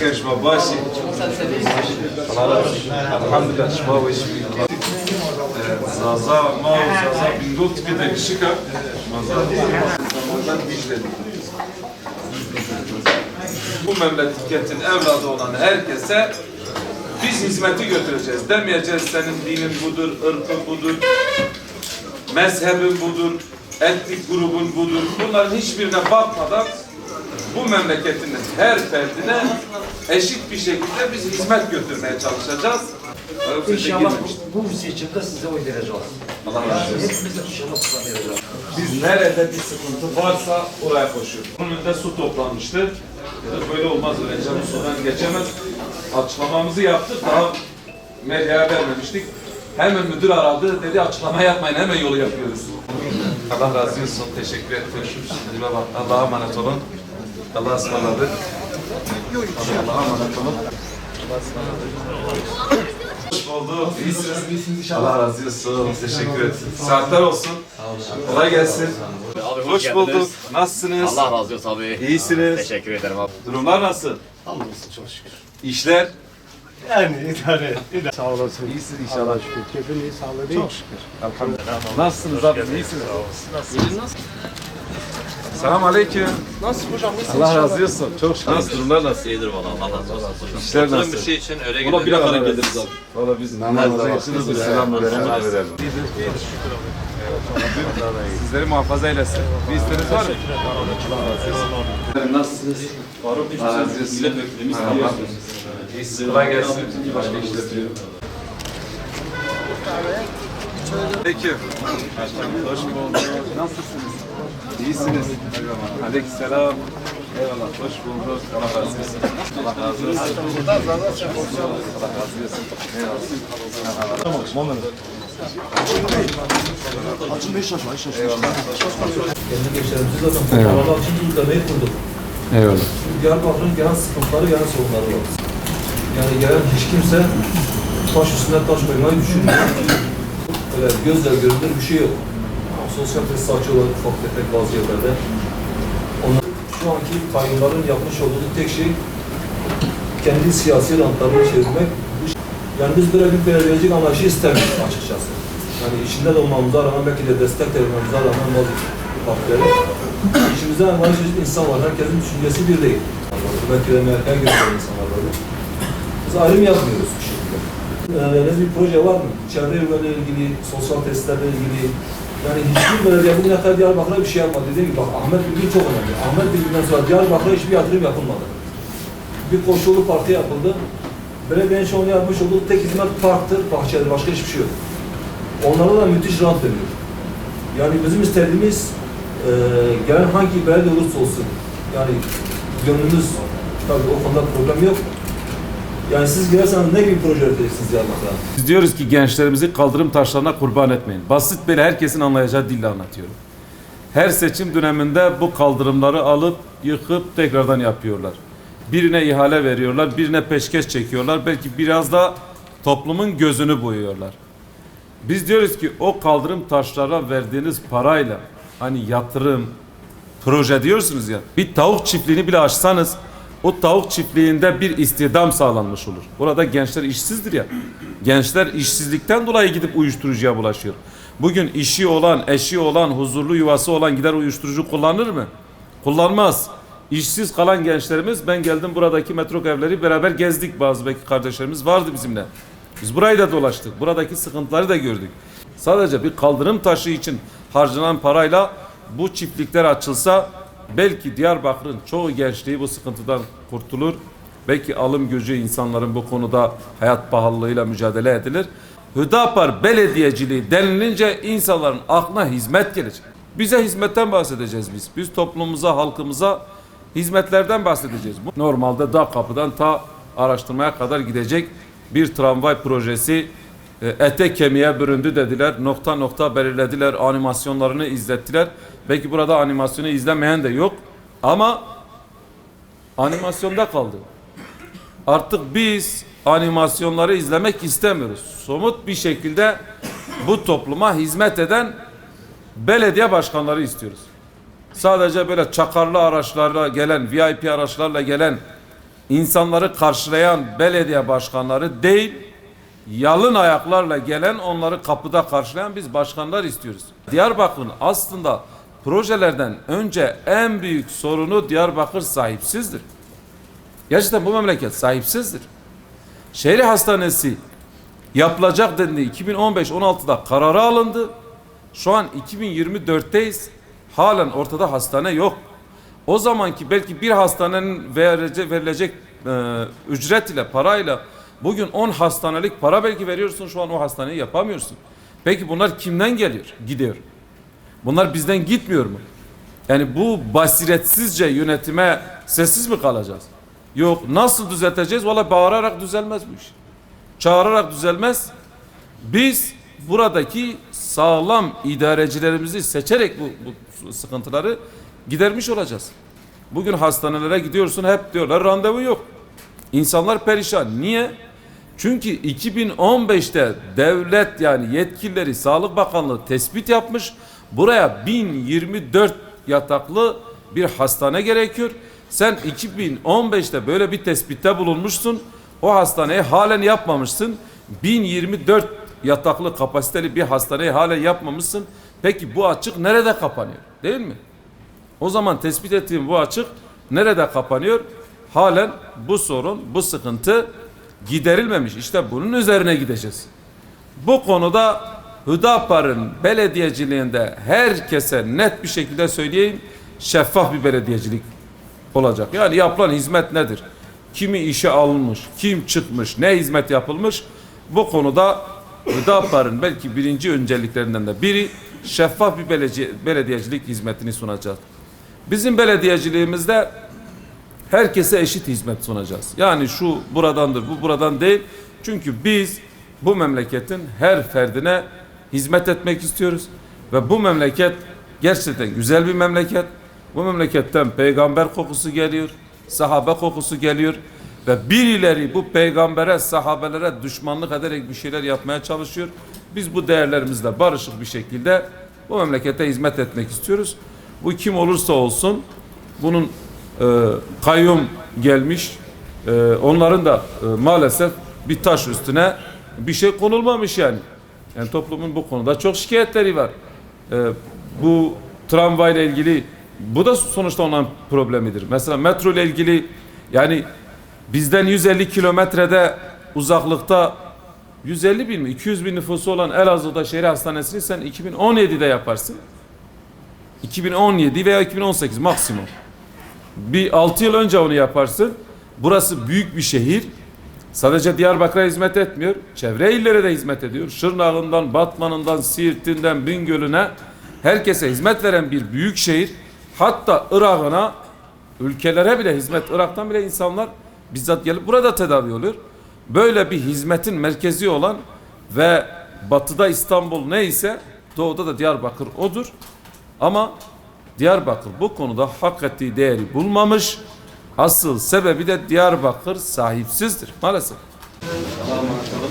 karışma başı. Elhamdülillah şifa ve ee, şifa. Zaza, ma zaza bin dot kede şika. Şey Zamandan Dicle'de. Bu memleketin evladı olan herkese biz hizmeti götüreceğiz. Demeyeceğiz senin dinin budur, ırkın budur, mezhebin budur, etnik grubun budur. Bunların hiçbirine bakmadan bu memleketin her ferdine eşit bir şekilde biz hizmet götürmeye çalışacağız. İnşallah bu, bu seçimde size oy vereceğiz. Allah razı olsun. Hepimiz inşallah size vereceğiz. Biz nerede bir sıkıntı varsa oraya koşuyoruz. Bunun önünde su toplanmıştı. Dedik böyle olmaz canım sudan geçemez. Açıklamamızı yaptık daha medyaya vermemiştik. Hemen müdür aradı dedi açıklama yapmayın hemen yolu yapıyoruz. Allah razı olsun teşekkür ettim. Allah'a emanet olun. Allah'a ısmarladık. Allah'a emanet olun. Hoş bulduk. İyisiniz. Allah razı olsun. Teşekkür ederim. Saatler olsun. Kolay gelsin. Abi Hoş geldiniz. bulduk. Nasılsınız? Allah razı olsun abi. İyisiniz. Teşekkür ederim abi. Durumlar nasıl? Hamdolsun çok şükür. İşler? Yani idare. idare. Sağ olasın. İyisiniz inşallah. şükür. Keyfin iyi, sağlığı iyi. Çok şükür. Elhamdülillah. Nasılsınız abi? İyisiniz. Selam aleyküm. Nasıl hocam? Allah razı olsun. Çok şükür. Nasıl durumlar nasıl? İyidir valla Allah razı olsun. İşler Oturun nasıl? bir şey için öyle Valla bir gidelim. kadar geliriz abi. Valla biz namaza geçiriz. Selam verelim. Sizleri muhafaza eylesin. Bir isteğiniz var mı? Nasılsınız? Faruk Milletvekilimiz İyisiniz. Kolay gelsin. Başka işler diliyorum. Peki. Hoş bulduk. Nasılsınız? İyisiniz. Aleykümselam. Eyvallah. Hoş bulduk. Allah razı olsun. Allah razı olsun. Allah razı olsun. Eyvallah. Kendi gençlerimizi zaten Eyvallah. için uygulamayı kurduk. Eyvallah. Diyarbakır'ın gelen sıkıntıları, gelen sorunları var. Yani gelen hiç kimse taş üstüne taş koymayı düşünmüyor. Öyle gözle görülür bir şey yok. Sosyal tesisatçı olarak ufak tefek bazı yerlerde. Onlar, şu anki kayınların yapmış olduğu tek şey kendi siyasi rantlarını çevirmek. Yani biz böyle bir belediyecilik anlayışı istemiyoruz açıkçası. Yani içinde de olmamıza rağmen belki de destek de vermemize rağmen bazı partilerin İçimizde envai çeşit insan var. Herkesin düşüncesi bir değil. Belki de MHP'ye göre insanlar var. Biz ayrım yapmıyoruz şekilde. Öneriniz bir proje var mı? Çevre yollarıyla ilgili, sosyal testlerle ilgili. Yani hiçbir belediye bugüne kadar Diyarbakır'a bir şey yapmadı. Dediğim gibi bak Ahmet Bilgin çok önemli. Ahmet Bilgin'den sonra Diyarbakır'a hiçbir yatırım yapılmadı. Bir koşulu parti yapıldı. Belediyenin şu anda yapmış olduğu tek hizmet parktır, bahçedir. Başka hiçbir şey yok. Onlara da müthiş rant veriyor. Yani bizim istediğimiz e, gelen hangi belediye olursa olsun yani gönlümüz tabii o konuda problem yok. Yani siz girerseniz ne gibi proje üreteceksiniz Diyarbakır'a? Biz diyoruz ki gençlerimizi kaldırım taşlarına kurban etmeyin. Basit böyle herkesin anlayacağı dille anlatıyorum. Her seçim döneminde bu kaldırımları alıp yıkıp tekrardan yapıyorlar. Birine ihale veriyorlar, birine peşkeş çekiyorlar. Belki biraz da toplumun gözünü boyuyorlar. Biz diyoruz ki o kaldırım taşlara verdiğiniz parayla hani yatırım, proje diyorsunuz ya bir tavuk çiftliğini bile açsanız o tavuk çiftliğinde bir istihdam sağlanmış olur. Burada gençler işsizdir ya. Gençler işsizlikten dolayı gidip uyuşturucuya bulaşıyor. Bugün işi olan, eşi olan, huzurlu yuvası olan gider uyuşturucu kullanır mı? Kullanmaz. İşsiz kalan gençlerimiz ben geldim buradaki metrok evleri beraber gezdik bazı belki kardeşlerimiz vardı bizimle. Biz burayı da dolaştık. Buradaki sıkıntıları da gördük. Sadece bir kaldırım taşı için harcanan parayla bu çiftlikler açılsa belki Diyarbakır'ın çoğu gençliği bu sıkıntıdan kurtulur. Belki alım gücü insanların bu konuda hayat pahalılığıyla mücadele edilir. Hüdapar belediyeciliği denilince insanların aklına hizmet gelecek. Bize hizmetten bahsedeceğiz biz. Biz toplumumuza, halkımıza hizmetlerden bahsedeceğiz. Normalde dağ kapıdan ta araştırmaya kadar gidecek bir tramvay projesi ete kemiğe büründü dediler. Nokta nokta belirlediler. Animasyonlarını izlettiler. Belki burada animasyonu izlemeyen de yok. Ama animasyonda kaldı. Artık biz animasyonları izlemek istemiyoruz. Somut bir şekilde bu topluma hizmet eden belediye başkanları istiyoruz. Sadece böyle çakarlı araçlarla gelen, VIP araçlarla gelen insanları karşılayan belediye başkanları değil, yalın ayaklarla gelen onları kapıda karşılayan biz başkanlar istiyoruz. Diyarbakır'ın aslında projelerden önce en büyük sorunu Diyarbakır sahipsizdir. Gerçekten bu memleket sahipsizdir. Şehir hastanesi yapılacak dendi 2015-16'da kararı alındı. Şu an 2024'teyiz. Halen ortada hastane yok. O zamanki belki bir hastanenin verilecek, verilecek e, ücret ile parayla bugün 10 hastanelik para belki veriyorsun şu an o hastaneyi yapamıyorsun. Peki bunlar kimden geliyor? Gidiyor. Bunlar bizden gitmiyor mu? Yani bu basiretsizce yönetime sessiz mi kalacağız? Yok. Nasıl düzelteceğiz? Valla bağırarak düzelmez bu iş. Çağırarak düzelmez. Biz buradaki sağlam idarecilerimizi seçerek bu, bu sıkıntıları gidermiş olacağız. Bugün hastanelere gidiyorsun hep diyorlar randevu yok. İnsanlar perişan. Niye? Çünkü 2015'te devlet yani yetkilileri Sağlık Bakanlığı tespit yapmış. Buraya 1024 yataklı bir hastane gerekiyor. Sen 2015'te böyle bir tespitte bulunmuşsun. O hastaneyi halen yapmamışsın. 1024 yataklı kapasiteli bir hastaneyi halen yapmamışsın. Peki bu açık nerede kapanıyor? Değil mi? O zaman tespit ettiğim bu açık nerede kapanıyor? Halen bu sorun, bu sıkıntı giderilmemiş. İşte bunun üzerine gideceğiz. Bu konuda Hüdapar'ın belediyeciliğinde herkese net bir şekilde söyleyeyim şeffaf bir belediyecilik olacak. Yani yapılan hizmet nedir? Kimi işe alınmış, kim çıkmış, ne hizmet yapılmış? Bu konuda Hüdapar'ın belki birinci önceliklerinden de biri şeffaf bir belediye, belediyecilik hizmetini sunacak. Bizim belediyeciliğimizde herkese eşit hizmet sunacağız. Yani şu buradandır, bu buradan değil. Çünkü biz bu memleketin her ferdine hizmet etmek istiyoruz. Ve bu memleket gerçekten güzel bir memleket. Bu memleketten peygamber kokusu geliyor, sahabe kokusu geliyor. Ve birileri bu peygambere, sahabelere düşmanlık ederek bir şeyler yapmaya çalışıyor. Biz bu değerlerimizle barışık bir şekilde bu memlekete hizmet etmek istiyoruz. Bu kim olursa olsun bunun e, kayyum gelmiş. E, onların da e, maalesef bir taş üstüne bir şey konulmamış yani. Yani toplumun bu konuda çok şikayetleri var. E, bu tramvayla ilgili bu da sonuçta olan problemidir. Mesela metro ile ilgili yani bizden 150 kilometrede uzaklıkta 150 bin mi 200 bin nüfusu olan Elazığ'da şehir hastanesini sen 2017'de yaparsın. 2017 veya 2018 maksimum. Bir 6 yıl önce onu yaparsın. Burası büyük bir şehir. Sadece Diyarbakır'a hizmet etmiyor. Çevre illere de hizmet ediyor. Şırnak'ından, Batman'ından, Siirt'inden, Bingöl'üne herkese hizmet veren bir büyük şehir. Hatta Irak'ına, ülkelere bile hizmet, Irak'tan bile insanlar bizzat gelip burada tedavi oluyor. Böyle bir hizmetin merkezi olan ve batıda İstanbul neyse doğuda da Diyarbakır odur. Ama Diyarbakır bu konuda hak ettiği değeri bulmamış. Asıl sebebi de Diyarbakır sahipsizdir maalesef. Allah'a emanet olun.